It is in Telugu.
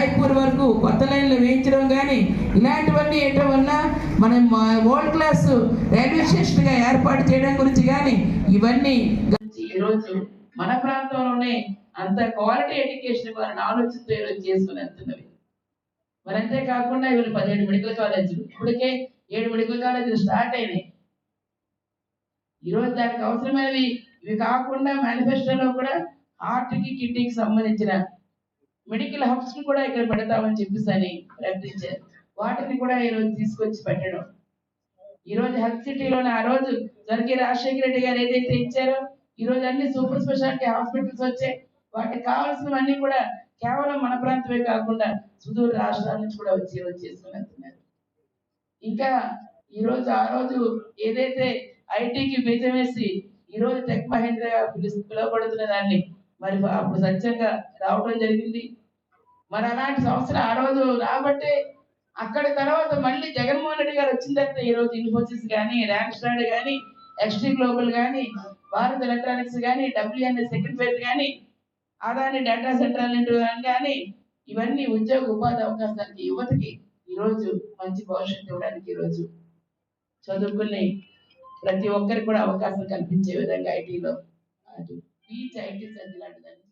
రాయ్పూర్ వరకు కొత్త లైన్లు వేయించడం కానీ ఇలాంటివన్నీ ఏంటో వల్ల మనం వరల్డ్ క్లాస్ రైల్వే స్టేషన్గా ఏర్పాటు చేయడం గురించి కానీ ఇవన్నీ ఈరోజు మన ప్రాంతంలోనే అంత క్వాలిటీ ఎడ్యుకేషన్ వారిని ఆలోచనతో ఈరోజు చేసుకుని వెళ్తున్నవి మరి అంతేకాకుండా వీళ్ళు పదిహేడు మెడికల్ కాలేజీలు. ఇప్పటికే ఏడు మెడికల్ కాలేజీలు స్టార్ట్ అయినాయి. ఈరోజు దానికి అవసరమైనవి ఇవి కాకుండా మేనిఫెస్టోలో కూడా హార్ట్కి కిడ్నీకి సంబంధించిన మెడికల్ హబ్స్ని కూడా ఇక్కడ పెడతామని చెప్పేసి అని ప్రకటించారు. వాటిని కూడా ఈరోజు తీసుకొచ్చి పెట్టడం. ఈ రోజు హెల్త్ సిటీలోనే ఆ రోజు జరిగే రాజశేఖర రెడ్డి గారు ఏదైతే ఇచ్చారో ఈ రోజు అన్ని సూపర్ స్పెషాలిటీ హాస్పిటల్స్ వచ్చాయి. వాటికి కావాల్సినవన్నీ కూడా కేవలం మన ప్రాంతమే కాకుండా సుదూర రాష్ట్రాల నుంచి కూడా వచ్చి ఈరోజు చేసుకుని వెళ్తున్నారు ఇంకా ఈరోజు ఆ రోజు ఏదైతే ఐటీకి బీజం వేసి ఈ రోజు టెక్ మహేంద్ర పిలుస్తు పిలువబడుతున్న దాన్ని మరి అప్పుడు సత్యంగా రావడం జరిగింది. మరి అలాంటి సంవత్సరం ఆ రోజు రాబట్టే అక్కడ తర్వాత మళ్ళీ జగన్మోహన్ రెడ్డి గారు వచ్చిన తర్వాత ఈ రోజు ఇన్ఫోసిస్ కానీ ర్యాంక్ స్టాండ్ కానీ ఎక్స్ట్రీ గ్లోబల్ కానీ భారత్ ఎలక్ట్రానిక్స్ కానీ డబ్ల్యూఎన్ఏ సెకండ్ ఫేజ్ కానీ అదాని డేటా సెంటర్ కానీ ఇవన్నీ ఉద్యోగ ఉపాధి అవకాశాలకి యువతకి ఈరోజు మంచి భవిష్యత్తు ఇవ్వడానికి ఈ రోజు చదువుకుని ప్రతి ఒక్కరికి కూడా అవకాశం కల్పించే విధంగా ఐటీలో ఈ బీచ్ అది సర్ది